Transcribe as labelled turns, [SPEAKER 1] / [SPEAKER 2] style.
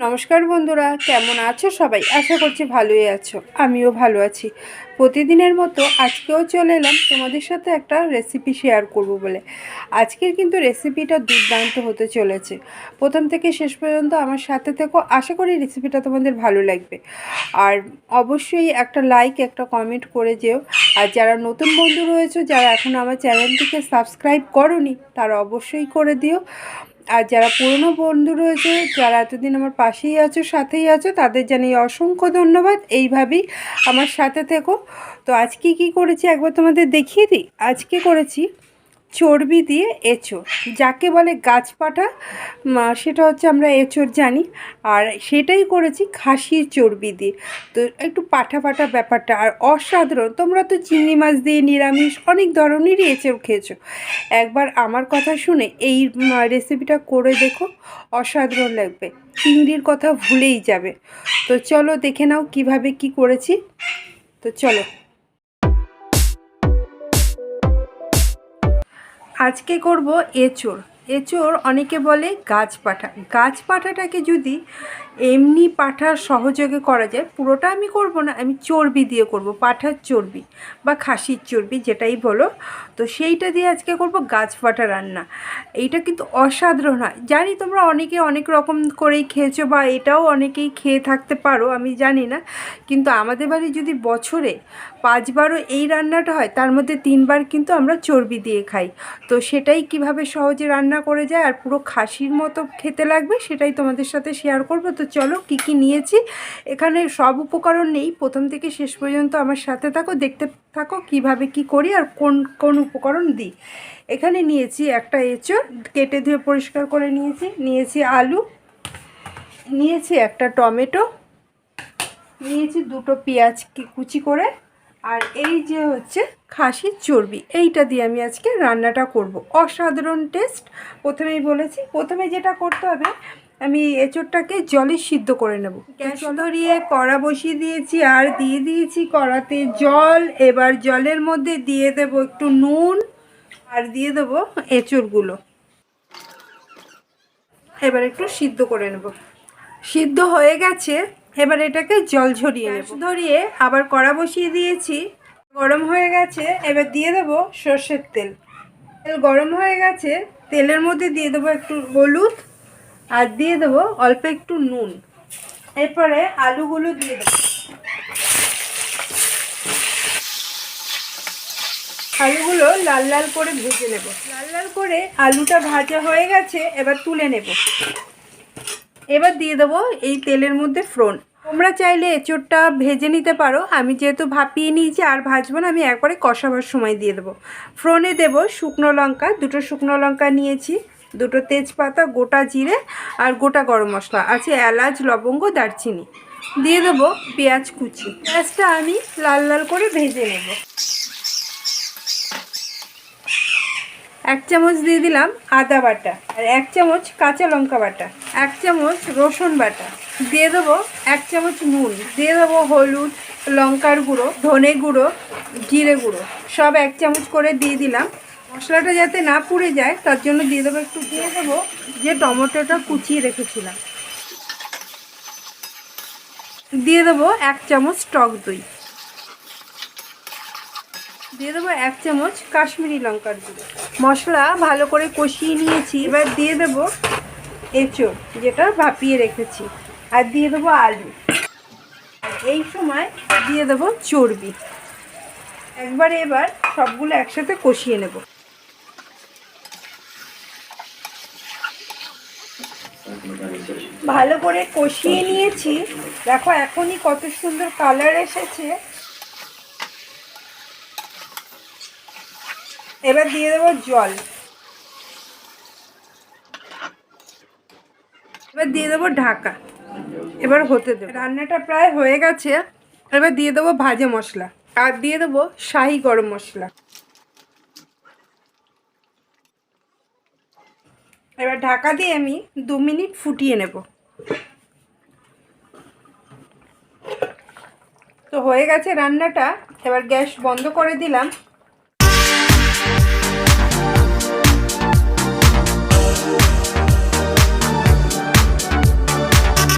[SPEAKER 1] নমস্কার বন্ধুরা, কেমন আছো সবাই? আশা করছি ভালোই আছো। আমিও ভালো আছি। প্রতিদিনের মতো আজকেও চলে এলাম তোমাদের সাথে একটা রেসিপি শেয়ার করব বলে। আজকের কিন্তু রেসিপিটা দুর্দান্ত হতে চলেছে। প্রথম থেকে শেষ পর্যন্ত আমার সাথে থেকো। আশা করি রেসিপিটা তোমাদের ভালো লাগবে। আর অবশ্যই একটা লাইক একটা কমেন্ট করে যেও। আর যারা নতুন বন্ধু রয়েছে, যারা এখন আমার চ্যানেলটিকে সাবস্ক্রাইব করনি, তারা অবশ্যই করে দিও। আর যারা পুরনো বন্ধু রয়েছে, যারা এতদিন আমার পাশেই আছো, সাথেই আছো, তাদের জানাই অসংখ্য ধন্যবাদ। এইভাবেই আমার সাথে থেকো। তো আজকে কি করেছি একবার তোমাদের দেখিয়ে দিই। আজকে করেছি চর্বি দিয়ে এঁচোড়, যাকে বলে গাছপাটা সেটা হচ্ছে আমরা এঁচোড় জানি। আর সেটাই করেছি খাসির চর্বি দিয়ে। তো একটু পাঠা পাঠা ব্যাপারটা। আর অসাধারণ, তোমরা তো চিংড়ি মাছ দিয়ে নিরামিষ অনেক ধরনেরই এঁচোড় খেয়েছো। একবার আমার কথা শুনে এই রেসিপিটা করে দেখো, অসাধারণ লাগবে। চিংড়ির কথা ভুলেই যাবে। তো চলো দেখে নাও কীভাবে কি করেছি। তো চলো। আজকে করব এঁচোড়। এঁচোড় অনেকে বলে গাছ পাঠা। গাছ পাঠাটাকে যদি এমনি পাঠার সহযোগে করা যায়, পুরোটা আমি করব না, আমি চর্বি দিয়ে করব, পাঠার চর্বি বা খাসির চর্বি যেটাই বলো। তো সেইটা দিয়ে আজকে করব গাছ পাঠা রান্না। এইটা কিন্তু অসাধারণ হয়। জানি তোমরা অনেকে অনেক রকম করেই খেয়েছো বা এটাও অনেকেই খেয়ে থাকতে পারো, আমি জানি না। কিন্তু আমাদের বাড়ি যদি বছরে পাঁচবারও এই রান্নাটা হয়, তার মধ্যে তিনবার কিন্তু আমরা চর্বি দিয়ে খাই। তো সেটাই কীভাবে সহজে রান্না করে যায় আর পুরো খাসির মতো খেতে লাগবে সেটাই তোমাদের সাথে শেয়ার করব। তো চলো কি কি নিয়েছি? এখানে সব উপকরণ নেই। প্রথম থেকে শেষ পর্যন্ত আমার সাথে থাকো, দেখতে থাকো কীভাবে কি করি আর কোন কোন উপকরণ দিই। এখানে নিয়েছি একটা এঁচড়, কেটে ধুয়ে পরিষ্কার করে নিয়েছি। নিয়েছি আলু, নিয়েছি একটা টমেটো, নিয়েছি দুটো পেঁয়াজ কুচি করে আর এই যে হচ্ছে খাসির চর্বি এইটা দিয়ে আমি আজকে রান্নাটা করব। অসাধারণ টেস্ট প্রথমেই বলেছি প্রথমে যেটা করতে হবে আমি এঁচোড়টাকে জলে সিদ্ধ করে নেব। গ্যাস ধরিয়ে কড়া বসিয়ে দিয়েছি আর দিয়ে দিয়েছি কড়াতে জল। এবার জলের মধ্যে দিয়ে দেব একটু নুন আর দিয়ে দেবো এঁচোড়গুলো। এবার একটু সিদ্ধ করে নেব। সিদ্ধ হয়ে গেছে এবার এটাকে জল ঝরিয়ে নেব। ধরিয়ে আবার কড়া বসিয়ে দিয়েছি। গরম হয়ে গেছে এবার দিয়ে দেবো সর্ষের তেল। তেল গরম হয়ে গেছে তেলের মধ্যে দিয়ে দেবো একটু হলুদ আর দিয়ে দেবো অল্প একটু নুন। এরপরে আলুগুলো দিয়ে দেবো। আলুগুলো লাল লাল করে ভেজে নেব। লাল লাল করে আলুটা ভাজা হয়ে গেছে এবার তুলে নেব। এবার দিয়ে দেবো এই তেলের মধ্যে ফ্রন তোমরা চাইলে এঁচোড়টা ভেজে নিতে পারো। আমি যেহেতু ভাপিয়ে নিয়েছি আর ভাজবো না, আমি একবারে কষাবার সময় দিয়ে দেবো। ফ্রনে দেব শুকনো লঙ্কা, দুটো শুকনো লঙ্কা নিয়েছি, দুটো তেজপাতা, গোটা জিরে আর গোটা গরম মশলা। আছে এলাচ, লবঙ্গ, দারচিনি। দিয়ে দেবো পেঁয়াজ কুচি। পেঁয়াজটা আমি লাল লাল করে ভেজে নেব। এক চামচ দিয়ে দিলাম আদা বাটা আর এক চামচ কাঁচা লঙ্কা বাটা, এক চামচ রসুন বাটা। দিয়ে দেবো এক চামচ নুন, দিয়ে দেবো হলুদ, লঙ্কার গুঁড়ো, ধনে গুঁড়ো, জিরে গুঁড়ো। সব এক চামচ করে দিয়ে দিলাম। মশলাটা যাতে না পুড়ে যায়, তার জন্য দিয়ে দেবো একটু, দিয়ে দেবো যে টমেটোটা কুচিয়ে রেখেছিলাম। দিয়ে দেবো এক চামচ টক দই। দিয়ে দেবো এক চামচ কাশ্মীরি লঙ্কার গুঁড়ো। মশলা ভালো করে কষিয়ে নিয়েছি। এবার দিয়ে দেবো এঁচড় যেটা ভাপিয়ে রেখেছি। আর দিয়ে দেবো আলু। এই সময় দিয়ে দেবো চর্বি। একবারে এবার সবগুলো একসাথে কষিয়ে নেব। ভালো করে কষিয়ে নিয়েছি। দেখো, এখনই কত সুন্দর কালার এসেছে। এবার দিয়ে দেবো জল। এবার দিয়ে দেবো ঢাকা। এবার হতে দেবো। রান্নাটা প্রায় হয়ে গেছে। এবার দিয়ে দেবো ভাজা মশলা। আর দিয়ে দেবো শাহি গরম মশলা। এবার ঢাকা দিয়ে আমি দু মিনিট ফুটিয়ে নেব। তো হয়ে গেছে রান্নাটা। এবার গ্যাস বন্ধ করে দিলাম।